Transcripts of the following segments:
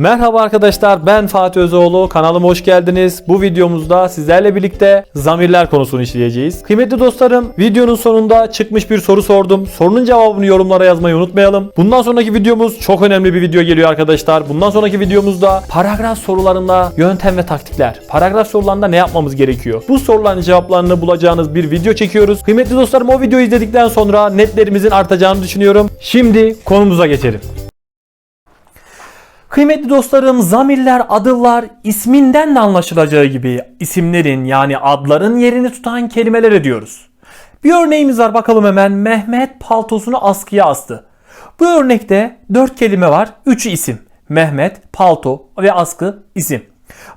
Merhaba arkadaşlar ben Fatih Özoğlu kanalıma hoş geldiniz. Bu videomuzda sizlerle birlikte zamirler konusunu işleyeceğiz. Kıymetli dostlarım videonun sonunda çıkmış bir soru sordum. Sorunun cevabını yorumlara yazmayı unutmayalım. Bundan sonraki videomuz çok önemli bir video geliyor arkadaşlar. Bundan sonraki videomuzda paragraf sorularında yöntem ve taktikler. Paragraf sorularında ne yapmamız gerekiyor? Bu soruların cevaplarını bulacağınız bir video çekiyoruz. Kıymetli dostlarım o videoyu izledikten sonra netlerimizin artacağını düşünüyorum. Şimdi konumuza geçelim. Kıymetli dostlarım zamirler, adıllar isminden de anlaşılacağı gibi isimlerin yani adların yerini tutan kelimelere diyoruz. Bir örneğimiz var bakalım hemen. Mehmet paltosunu askıya astı. Bu örnekte 4 kelime var. 3'ü isim. Mehmet, palto ve askı isim.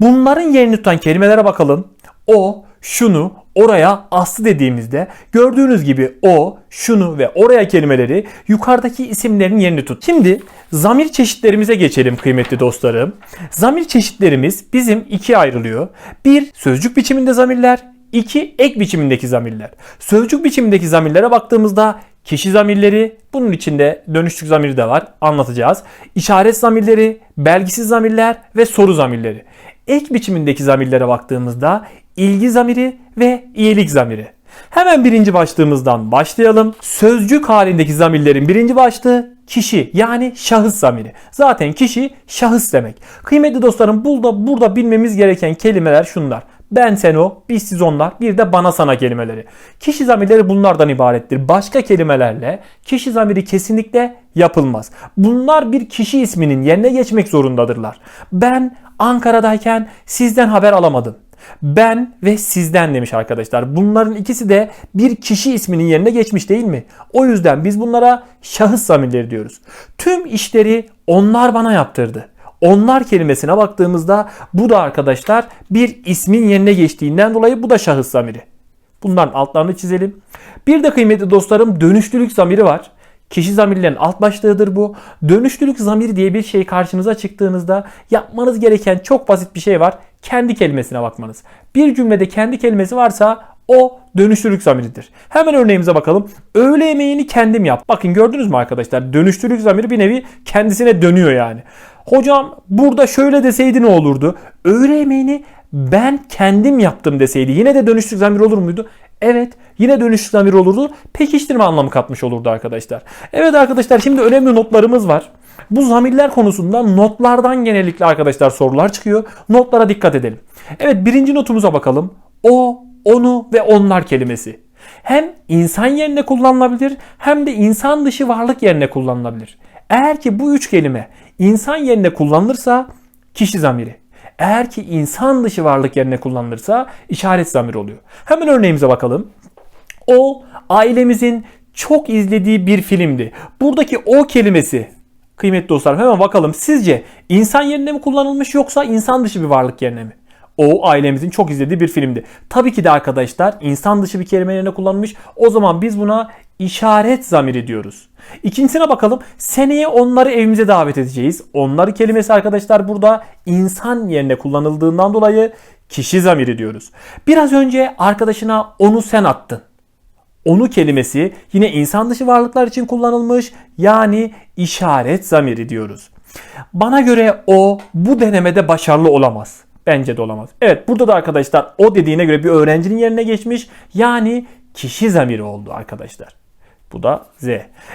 Bunların yerini tutan kelimelere bakalım. O, şunu, oraya aslı dediğimizde gördüğünüz gibi o, şunu ve oraya kelimeleri yukarıdaki isimlerin yerini tut. Şimdi zamir çeşitlerimize geçelim kıymetli dostlarım. Zamir çeşitlerimiz bizim ikiye ayrılıyor. Bir sözcük biçiminde zamirler, iki ek biçimindeki zamirler. Sözcük biçimindeki zamirlere baktığımızda kişi zamirleri, bunun içinde dönüştük zamiri de var anlatacağız. İşaret zamirleri, belgisiz zamirler ve soru zamirleri. Ek biçimindeki zamirlere baktığımızda ilgi zamiri ve iyilik zamiri. Hemen birinci başlığımızdan başlayalım. Sözcük halindeki zamirlerin birinci başlığı kişi yani şahıs zamiri. Zaten kişi şahıs demek. Kıymetli dostlarım burada burada bilmemiz gereken kelimeler şunlar. Ben sen o, biz siz onlar, bir de bana sana kelimeleri. Kişi zamirleri bunlardan ibarettir. Başka kelimelerle kişi zamiri kesinlikle yapılmaz. Bunlar bir kişi isminin yerine geçmek zorundadırlar. Ben Ankara'dayken sizden haber alamadım. Ben ve sizden demiş arkadaşlar. Bunların ikisi de bir kişi isminin yerine geçmiş değil mi? O yüzden biz bunlara şahıs zamirleri diyoruz. Tüm işleri onlar bana yaptırdı. Onlar kelimesine baktığımızda bu da arkadaşlar bir ismin yerine geçtiğinden dolayı bu da şahıs zamiri. Bunların altlarını çizelim. Bir de kıymetli dostlarım dönüşlülük zamiri var. Kişi zamirlerin alt başlığıdır bu. Dönüşlülük zamiri diye bir şey karşınıza çıktığınızda yapmanız gereken çok basit bir şey var. Kendi kelimesine bakmanız. Bir cümlede kendi kelimesi varsa o dönüştürük zamiridir. Hemen örneğimize bakalım. Öğle yemeğini kendim yap. Bakın gördünüz mü arkadaşlar? Dönüştürük zamiri bir nevi kendisine dönüyor yani. Hocam burada şöyle deseydi ne olurdu? Öğle yemeğini ben kendim yaptım deseydi yine de dönüştürük zamiri olur muydu? Evet yine dönüşlü zamir olurdu. Pekiştirme anlamı katmış olurdu arkadaşlar. Evet arkadaşlar şimdi önemli notlarımız var. Bu zamirler konusunda notlardan genellikle arkadaşlar sorular çıkıyor. Notlara dikkat edelim. Evet birinci notumuza bakalım. O, onu ve onlar kelimesi. Hem insan yerine kullanılabilir hem de insan dışı varlık yerine kullanılabilir. Eğer ki bu üç kelime insan yerine kullanılırsa kişi zamiri. Eğer ki insan dışı varlık yerine kullanılırsa işaret zamiri oluyor. Hemen örneğimize bakalım. O ailemizin çok izlediği bir filmdi. Buradaki o kelimesi kıymetli dostlar hemen bakalım sizce insan yerine mi kullanılmış yoksa insan dışı bir varlık yerine mi? O ailemizin çok izlediği bir filmdi. Tabii ki de arkadaşlar insan dışı bir kelime yerine kullanılmış. O zaman biz buna işaret zamiri diyoruz. İkincisine bakalım. Seneye onları evimize davet edeceğiz. Onları kelimesi arkadaşlar burada insan yerine kullanıldığından dolayı kişi zamiri diyoruz. Biraz önce arkadaşına onu sen attın. Onu kelimesi yine insan dışı varlıklar için kullanılmış yani işaret zamiri diyoruz. Bana göre o bu denemede başarılı olamaz. Bence de olamaz. Evet burada da arkadaşlar o dediğine göre bir öğrencinin yerine geçmiş. Yani kişi zamiri oldu arkadaşlar. Bu da Z.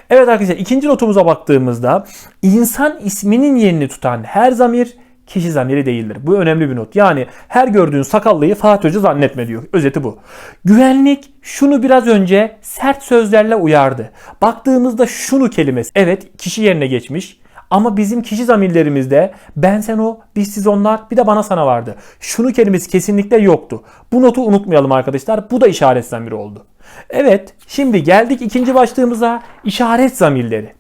Evet arkadaşlar ikinci notumuza baktığımızda insan isminin yerini tutan her zamir kişi zamiri değildir. Bu önemli bir not. Yani her gördüğün sakallıyı Fatih Hoca zannetme diyor. Özeti bu. Güvenlik şunu biraz önce sert sözlerle uyardı. Baktığımızda şunu kelimesi evet kişi yerine geçmiş. Ama bizim kişi zamirlerimizde ben sen o, biz siz onlar bir de bana sana vardı. Şunu kelimesi kesinlikle yoktu. Bu notu unutmayalım arkadaşlar. Bu da işaret zamiri oldu. Evet şimdi geldik ikinci başlığımıza işaret zamirleri.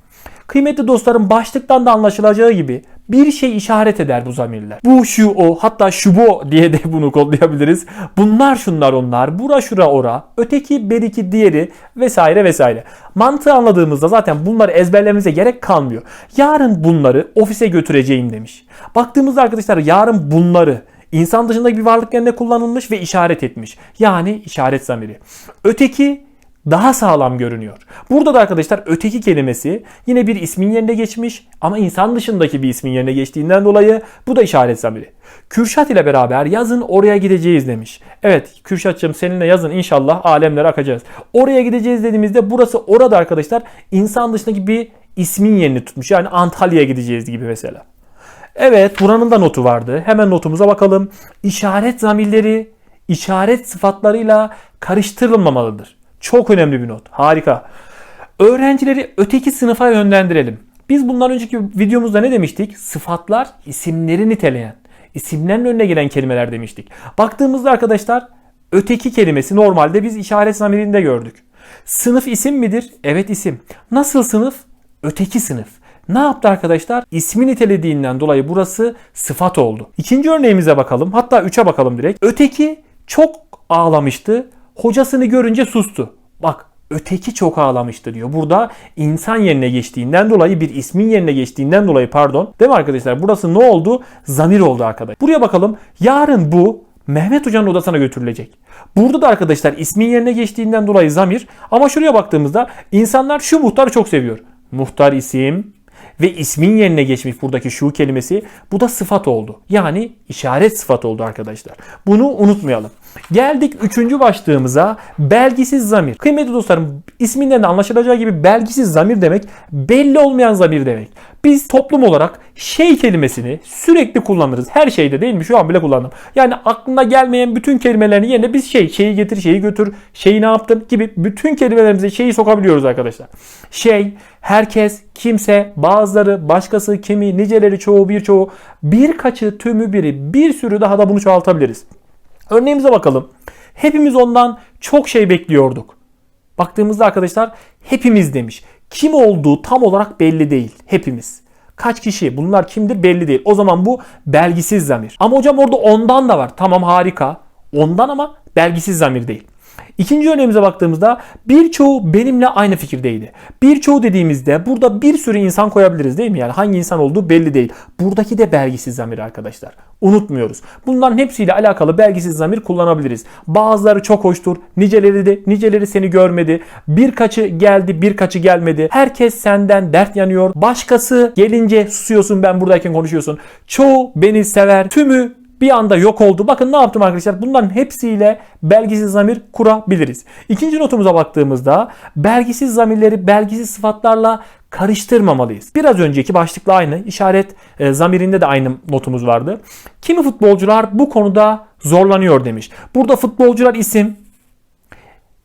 Kıymetli dostlarım başlıktan da anlaşılacağı gibi bir şey işaret eder bu zamirler. Bu şu o hatta şu bu diye de bunu kodlayabiliriz. Bunlar şunlar onlar, bura şura ora, öteki beriki diğeri vesaire vesaire. Mantığı anladığımızda zaten bunları ezberlememize gerek kalmıyor. Yarın bunları ofise götüreceğim demiş. Baktığımızda arkadaşlar yarın bunları insan dışındaki bir varlık yerine kullanılmış ve işaret etmiş. Yani işaret zamiri. Öteki daha sağlam görünüyor. Burada da arkadaşlar öteki kelimesi yine bir ismin yerine geçmiş ama insan dışındaki bir ismin yerine geçtiğinden dolayı bu da işaret zamiri. Kürşat ile beraber yazın oraya gideceğiz demiş. Evet Kürşatçım seninle yazın inşallah alemlere akacağız. Oraya gideceğiz dediğimizde burası orada arkadaşlar insan dışındaki bir ismin yerini tutmuş. Yani Antalya'ya gideceğiz gibi mesela. Evet buranın da notu vardı. Hemen notumuza bakalım. İşaret zamirleri işaret sıfatlarıyla karıştırılmamalıdır. Çok önemli bir not. Harika. Öğrencileri öteki sınıfa yönlendirelim. Biz bundan önceki videomuzda ne demiştik? Sıfatlar isimleri niteleyen, isimlerin önüne gelen kelimeler demiştik. Baktığımızda arkadaşlar öteki kelimesi normalde biz işaret zamirinde gördük. Sınıf isim midir? Evet isim. Nasıl sınıf? Öteki sınıf. Ne yaptı arkadaşlar? İsmi nitelediğinden dolayı burası sıfat oldu. İkinci örneğimize bakalım. Hatta üçe bakalım direkt. Öteki çok ağlamıştı. Hocasını görünce sustu. Bak öteki çok ağlamıştı diyor. Burada insan yerine geçtiğinden dolayı bir ismin yerine geçtiğinden dolayı pardon. Değil mi arkadaşlar? Burası ne oldu? Zamir oldu arkadaş. Buraya bakalım. Yarın bu Mehmet Hoca'nın odasına götürülecek. Burada da arkadaşlar ismin yerine geçtiğinden dolayı zamir. Ama şuraya baktığımızda insanlar şu muhtarı çok seviyor. Muhtar isim ve ismin yerine geçmiş buradaki şu kelimesi. Bu da sıfat oldu. Yani işaret sıfat oldu arkadaşlar. Bunu unutmayalım. Geldik üçüncü başlığımıza belgisiz zamir. Kıymetli dostlarım isminden de anlaşılacağı gibi belgisiz zamir demek belli olmayan zamir demek. Biz toplum olarak şey kelimesini sürekli kullanırız. Her şeyde değil mi? Şu an bile kullandım. Yani aklına gelmeyen bütün kelimelerin yerine biz şey, şeyi getir, şeyi götür, şeyi ne yaptın gibi bütün kelimelerimize şeyi sokabiliyoruz arkadaşlar. Şey, herkes, kimse, bazıları, başkası, kimi, niceleri, çoğu, birçoğu, birkaçı, tümü, biri, bir sürü daha da bunu çoğaltabiliriz. Örneğimize bakalım. Hepimiz ondan çok şey bekliyorduk. Baktığımızda arkadaşlar hepimiz demiş. Kim olduğu tam olarak belli değil. Hepimiz. Kaç kişi? Bunlar kimdir belli değil. O zaman bu belgisiz zamir. Ama hocam orada ondan da var. Tamam harika. Ondan ama belgisiz zamir değil. İkinci örneğimize baktığımızda birçoğu benimle aynı fikirdeydi. Birçoğu dediğimizde burada bir sürü insan koyabiliriz değil mi? Yani hangi insan olduğu belli değil. Buradaki de belgisiz zamir arkadaşlar. Unutmuyoruz. Bunların hepsiyle alakalı belgisiz zamir kullanabiliriz. Bazıları çok hoştur. Niceleri de niceleri seni görmedi. Birkaçı geldi, birkaçı gelmedi. Herkes senden dert yanıyor. Başkası gelince susuyorsun ben buradayken konuşuyorsun. Çoğu beni sever. Tümü bir anda yok oldu. Bakın ne yaptım arkadaşlar? Bunların hepsiyle belgisiz zamir kurabiliriz. İkinci notumuza baktığımızda belgisiz zamirleri belgisiz sıfatlarla karıştırmamalıyız. Biraz önceki başlıkla aynı. işaret e, zamirinde de aynı notumuz vardı. Kimi futbolcular bu konuda zorlanıyor demiş. Burada futbolcular isim,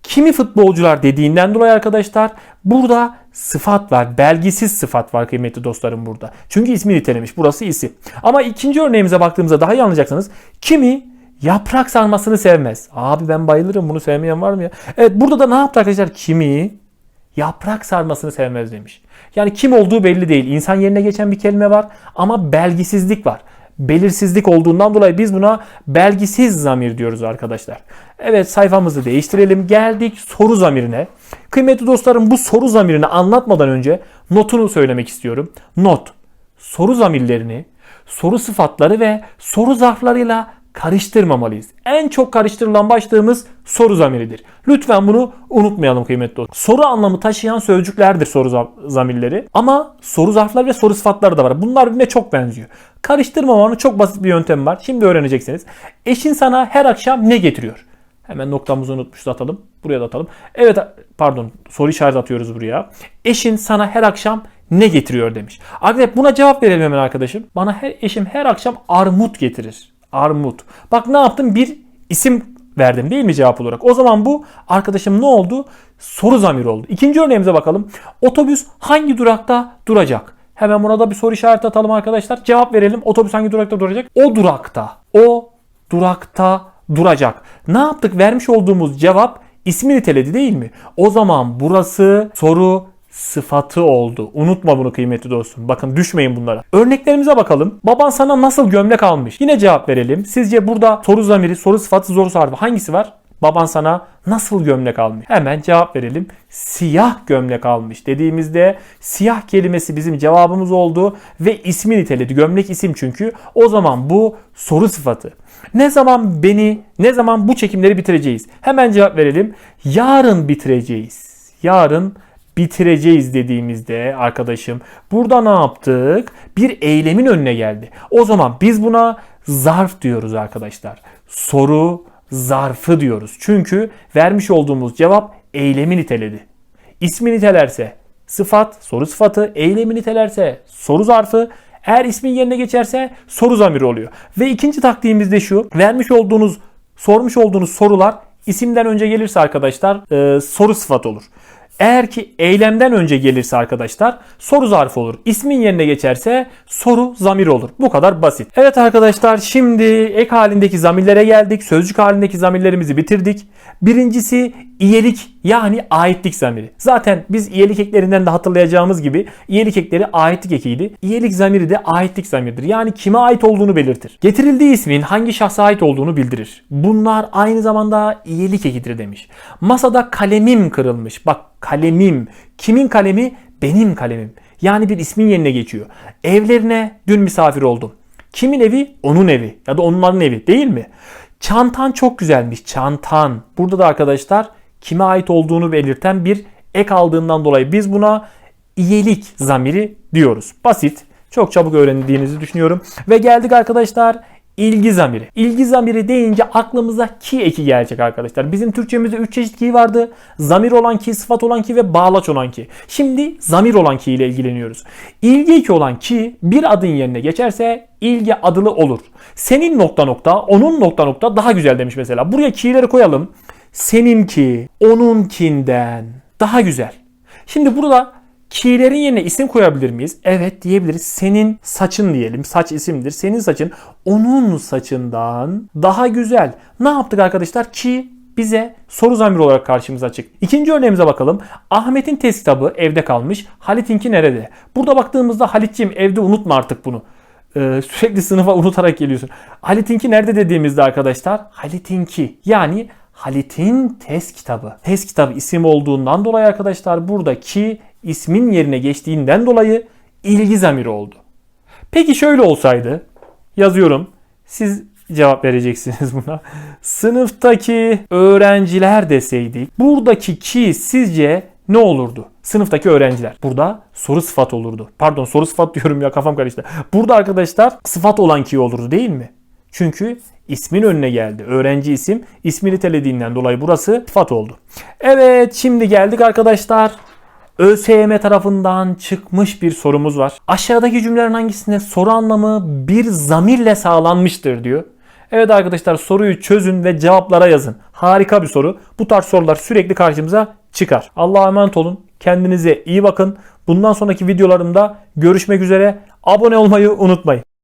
kimi futbolcular dediğinden dolayı arkadaşlar burada sıfat var. Belgisiz sıfat var kıymetli dostlarım burada. Çünkü ismi nitelemiş. Burası isim. Ama ikinci örneğimize baktığımızda daha iyi anlayacaksınız. Kimi yaprak sarmasını sevmez. Abi ben bayılırım bunu sevmeyen var mı ya? Evet burada da ne yaptı arkadaşlar? Kimi yaprak sarmasını sevmez demiş. Yani kim olduğu belli değil. İnsan yerine geçen bir kelime var ama belgisizlik var belirsizlik olduğundan dolayı biz buna belgisiz zamir diyoruz arkadaşlar. Evet sayfamızı değiştirelim. Geldik soru zamirine. Kıymetli dostlarım bu soru zamirini anlatmadan önce notunu söylemek istiyorum. Not. Soru zamirlerini, soru sıfatları ve soru zarflarıyla karıştırmamalıyız. En çok karıştırılan başlığımız soru zamiridir. Lütfen bunu unutmayalım kıymetli dostlar. Soru anlamı taşıyan sözcüklerdir soru zamirleri. Ama soru zarfları ve soru sıfatları da var. Bunlar birbirine çok benziyor. Karıştırmamanın çok basit bir yöntemi var. Şimdi öğreneceksiniz. Eşin sana her akşam ne getiriyor? Hemen noktamızı unutmuşuz atalım. Buraya da atalım. Evet pardon soru işareti atıyoruz buraya. Eşin sana her akşam ne getiriyor demiş. Arkadaşlar buna cevap verelim hemen arkadaşım. Bana her eşim her akşam armut getirir. Armut. Bak ne yaptım? Bir isim verdim değil mi cevap olarak? O zaman bu arkadaşım ne oldu? Soru zamiri oldu. İkinci örneğimize bakalım. Otobüs hangi durakta duracak? Hemen buna da bir soru işareti atalım arkadaşlar. Cevap verelim. Otobüs hangi durakta duracak? O durakta. O durakta duracak. Ne yaptık? Vermiş olduğumuz cevap ismi niteledi değil mi? O zaman burası soru sıfatı oldu. Unutma bunu kıymetli dostum. Bakın düşmeyin bunlara. Örneklerimize bakalım. Baban sana nasıl gömlek almış? Yine cevap verelim. Sizce burada soru zamiri, soru sıfatı, soru sarfı hangisi var? Baban sana nasıl gömlek almış? Hemen cevap verelim. Siyah gömlek almış dediğimizde siyah kelimesi bizim cevabımız oldu ve ismi niteledi. Gömlek isim çünkü. O zaman bu soru sıfatı. Ne zaman beni, ne zaman bu çekimleri bitireceğiz? Hemen cevap verelim. Yarın bitireceğiz. Yarın bitireceğiz dediğimizde arkadaşım burada ne yaptık? Bir eylemin önüne geldi. O zaman biz buna zarf diyoruz arkadaşlar. Soru zarfı diyoruz. Çünkü vermiş olduğumuz cevap eylemi niteledi. İsmi nitelerse sıfat, soru sıfatı, eylemi nitelerse soru zarfı, eğer ismin yerine geçerse soru zamiri oluyor. Ve ikinci taktiğimiz de şu. Vermiş olduğunuz, sormuş olduğunuz sorular isimden önce gelirse arkadaşlar e, soru sıfat olur. Eğer ki eylemden önce gelirse arkadaşlar soru zarfı olur. İsmin yerine geçerse soru zamir olur. Bu kadar basit. Evet arkadaşlar şimdi ek halindeki zamirlere geldik. Sözcük halindeki zamirlerimizi bitirdik. Birincisi iyelik yani aitlik zamiri. Zaten biz iyelik eklerinden de hatırlayacağımız gibi iyelik ekleri aitlik ekiydi. İyelik zamiri de aitlik zamiridir. Yani kime ait olduğunu belirtir. Getirildiği ismin hangi şahsa ait olduğunu bildirir. Bunlar aynı zamanda iyelik ekidir demiş. Masada kalemim kırılmış. Bak kalemim. Kimin kalemi? Benim kalemim. Yani bir ismin yerine geçiyor. Evlerine dün misafir oldum. Kimin evi? Onun evi ya da onların evi değil mi? Çantan çok güzelmiş. Çantan. Burada da arkadaşlar kime ait olduğunu belirten bir ek aldığından dolayı biz buna iyelik zamiri diyoruz. Basit. Çok çabuk öğrendiğinizi düşünüyorum. Ve geldik arkadaşlar ilgi zamiri. İlgi zamiri deyince aklımıza ki eki gelecek arkadaşlar. Bizim Türkçemizde 3 çeşit ki vardı. Zamir olan ki, sıfat olan ki ve bağlaç olan ki. Şimdi zamir olan ki ile ilgileniyoruz. İlgi eki olan ki bir adın yerine geçerse ilgi adılı olur. Senin nokta nokta, onun nokta nokta daha güzel demiş mesela. Buraya ki'leri koyalım. Seninki, onunkinden daha güzel. Şimdi burada ki'lerin yerine isim koyabilir miyiz? Evet diyebiliriz. Senin saçın diyelim. Saç isimdir. Senin saçın onun saçından daha güzel. Ne yaptık arkadaşlar? Ki bize soru zamiri olarak karşımıza çık. İkinci örneğimize bakalım. Ahmet'in test kitabı evde kalmış. Halit'inki nerede? Burada baktığımızda Halit'ciğim evde unutma artık bunu. Ee, sürekli sınıfa unutarak geliyorsun. Halit'inki nerede dediğimizde arkadaşlar Halit'inki yani Halit'in test kitabı. Test kitabı isim olduğundan dolayı arkadaşlar buradaki ismin yerine geçtiğinden dolayı ilgi zamiri oldu. Peki şöyle olsaydı yazıyorum. Siz cevap vereceksiniz buna. Sınıftaki öğrenciler deseydik buradaki ki sizce ne olurdu? Sınıftaki öğrenciler. Burada soru sıfat olurdu. Pardon soru sıfat diyorum ya kafam karıştı. Burada arkadaşlar sıfat olan ki olurdu değil mi? Çünkü ismin önüne geldi. Öğrenci isim ismi nitelediğinden dolayı burası sıfat oldu. Evet şimdi geldik arkadaşlar. ÖSYM tarafından çıkmış bir sorumuz var. Aşağıdaki cümlelerin hangisinde soru anlamı bir zamirle sağlanmıştır diyor. Evet arkadaşlar soruyu çözün ve cevaplara yazın. Harika bir soru. Bu tarz sorular sürekli karşımıza çıkar. Allah'a emanet olun. Kendinize iyi bakın. Bundan sonraki videolarımda görüşmek üzere. Abone olmayı unutmayın.